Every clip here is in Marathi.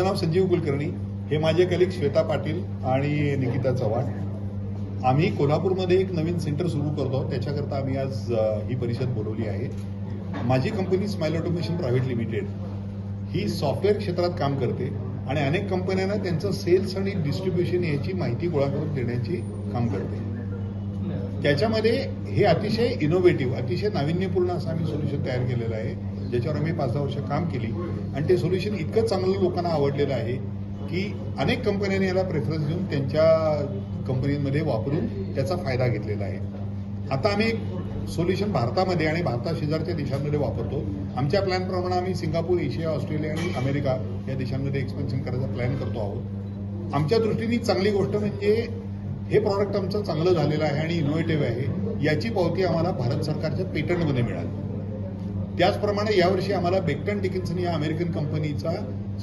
माझं नाव संजीव कुलकर्णी. हे माझे कलिक श्वेता पाटील आणि निकिता चव्हाण. आम्ही कोल्हापूरमध्ये एक नवीन सेंटर सुरू करतो. त्याच्याकरता आम्ही आज ही परिषद बोलवली आहे. माझी company Smile Automation Private Limited ही सॉफ्टवेअर क्षेत्रात काम करते आणि अनेक कंपन्यांना त्यांचं सेल्स आणि डिस्ट्रीब्युशन याची माहिती गोळा करून देण्याची काम करते. त्याच्यामध्ये हे अतिशय इनोव्हेटिव्ह अतिशय नाविन्यपूर्ण असं आम्ही सोल्युशन तयार केलेलं आहे. ज्याच्यावर आम्ही पाच दहा वर्ष काम केली. आणि ते सोल्युशन इतकं चांगलं लोकांना आवडलेलं आहे की अनेक कंपन्यांनी याला प्रेफरन्स देऊन त्यांच्या कंपनीमध्ये वापरून त्याचा फायदा घेतलेला आहे. आता आम्ही एक सोल्युशन भारतामध्ये आणि भारता शेजारच्या देशांमध्ये वापरतो. आमच्या प्लॅनप्रमाणे आम्ही सिंगापूर एशिया ऑस्ट्रेलिया आणि अमेरिका या देशांमध्ये एक्सपेन्शन करायचा प्लॅन करतो आहोत. आमच्या दृष्टीने चांगली गोष्ट म्हणजे हे प्रॉडक्ट आमचं चांगलं झालेलं आहे आणि इनोव्हेटिव्ह आहे. याची पावती आम्हाला भारत सरकारच्या पेटंटमध्ये मिळाली. त्याचप्रमाणे यावर्षी आम्हाला बेक्टन डिकिन्सन या अमेरिकन कंपनीचा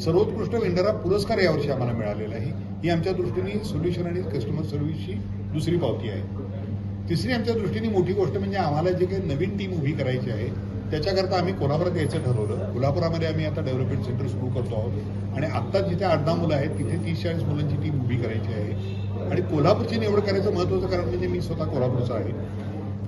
सर्वोत्कृष्ट वेंडर हा पुरस्कार यावर्षी आम्हाला मिळालेला आहे. ही आमच्या दृष्टीने सोल्युशन आणि कस्टमर सर्व्हिसची दुसरी पावती आहे. तिसरी आमच्या दृष्टीने मोठी गोष्ट म्हणजे आम्हाला जे काही नवीन टीम उभी करायची आहे त्याच्याकरता आम्ही कोल्हापुरात यायचं ठरवलं. कोल्हापुरामध्ये आम्ही आता डेव्हलपमेंट सेंटर सुरू करतो आहोत. आणि आत्ता जिथे आठ दहा मुलं आहेत तिथे तीस चाळीस मुलांची टीम उभी करायची आहे. आणि कोल्हापूरची निवड करायचं महत्त्वाचं कारण म्हणजे मी स्वतः कोल्हापूरचा आहे.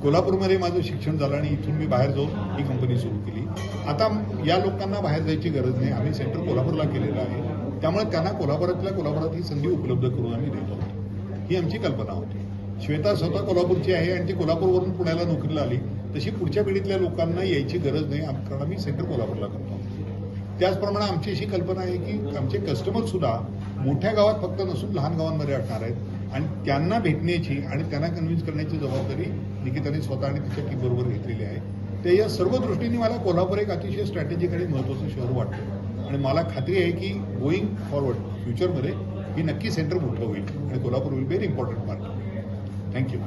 कोल्हापूरमध्ये माझं शिक्षण झालं आणि इथून मी बाहेर जाऊन ही कंपनी सुरू केली. आता या लोकांना बाहेर जायची गरज नाही. आम्ही सेंटर कोल्हापूरला केलेलं आहे. त्यामुळे त्यांना कोल्हापुरातल्या कोल्हापुरात ही संधी उपलब्ध करून आम्ही देतो. ही आमची कल्पना होती. श्वेता स्वतः कोल्हापूरची आहे आणि ती कोल्हापूरवरून पुण्याला नोकरीला आली. तशी पुढच्या पिढीतल्या लोकांना यायची गरज नाही. आम- कारण आम्ही सेंटर कोल्हापूरला करतो. त्याचप्रमाणे आमची अशी कल्पना आहे की आमचे कस्टमर सुद्धा मोठ्या गावात फक्त नसून लहान गावांमध्ये असणार आहेत. आणि त्यांना भेटण्याची आणि त्यांना कन्व्हिन्स करण्याची जबाबदारी निकिताने स्वतः आणि तिच्या टीमबरोबर घेतलेली आहे. ते या सर्व दृष्टीने मला कोल्हापूर एक अतिशय स्ट्रॅटेजिक आणि महत्त्वाचं शहर वाटतं. आणि मला खात्री आहे की गोईंग फॉरवर्ड फ्युचरमध्ये ही नक्की सेंटर मोठं होईल आणि Kolhapur will be important part thank you